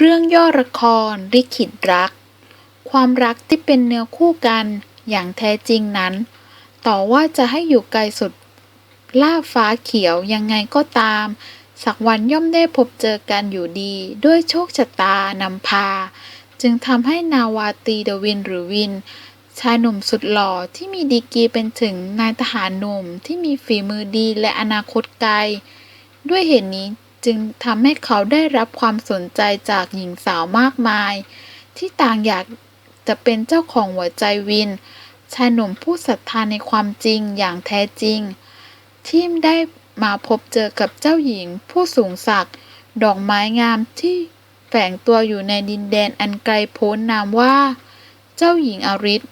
เรื่องย่อละคร ลิขิตรัก ความรักที่เป็นเนื้อคู่กันอย่างแท้จริงนั้น ต่อว่าจะให้อยู่ไกลสุด ล่าฟ้าเขียวยังไงก็ตาม สักวันย่อมได้พบเจอกันอยู่ดี ด้วยโชคชะตานำพา จึงทำให้นาวาตีเดวินหรือวิน ชายหนุ่มสุดหล่อที่มีดีกรีเป็นถึงนายทหารหนุ่มที่มีฝีมือดีและอนาคตไกล ด้วยเหตุนี้ จึงทำให้เขาได้รับความสนใจจากหญิงสาวมากมาย ที่ต่างอยากจะเป็นเจ้าของหัวใจวิน ชายหนุ่มผู้ศรัทธาในความจริงอย่างแท้จริง ที่ได้มาพบเจอกับเจ้าหญิงผู้สูงศักดิ์ดอกไม้งามที่แฝงตัวอยู่ในดินแดนอันไกลโพ้นนามว่า เจ้าหญิงอริส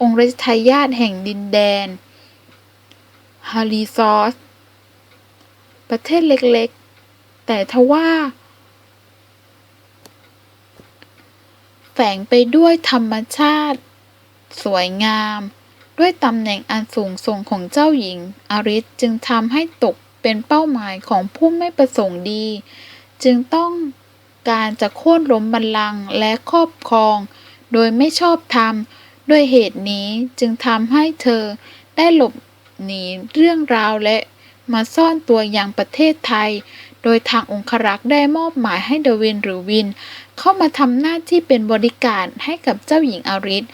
องค์รัชทายาทแห่งดินแดนฮาริซอส ประเทศเล็ก แต่ทว่า แฝงไปด้วยธรรมชาติ สวยงาม ด้วยตำแหน่งอันสูงส่งของเจ้าหญิงอาริสจึงทำให้ตกเป็นเป้าหมายของผู้ไม่ประสงค์ดี จึงต้องการจะโค่นล้มบัลลังก์และครอบครอง โดยไม่ชอบธรรมด้วยเหตุนี้จึงทำให้เธอได้หลบหนีเรื่องราวและมาซ่อนตัวอย่างประเทศไทย โดยทางองครักษ์ได้มอบหมายให้เดวินหรือวิน เข้ามาทำหน้าที่เป็นบริการให้กับเจ้าหญิงอาริส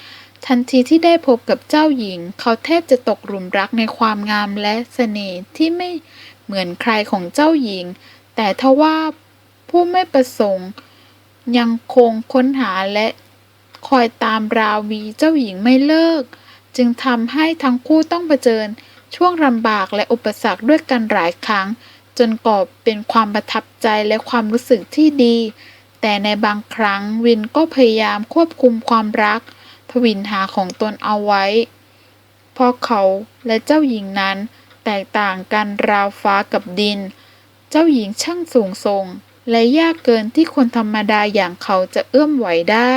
ทันทีที่ได้พบกับเจ้าหญิง เขาแทบจะตกหลุมรักในความงามและเสน่ห์ที่ไม่เหมือนใครของเจ้าหญิง แต่ทว่าผู้ไม่ประสงค์ ยังคงค้นหาและคอยตามราวีเจ้าหญิงไม่เลิก จึงทำให้ทั้งคู่ต้องเผชิญช่วงลำบากและอุปสรรคด้วยกันหลายครั้ง จนก่อเป็นความประทับใจและความรู้สึกที่ดี แต่ในบางครั้งวินก็พยายามควบคุมความรักทวินหาของตนเอาไว้เพราะเขาและเจ้าหญิงนั้นแตกต่างกันราวฟ้ากับดิน เจ้าหญิงช่างสูงส่ง และยากเกินที่คนธรรมดาอย่างเขาจะเอื้อมไหวได้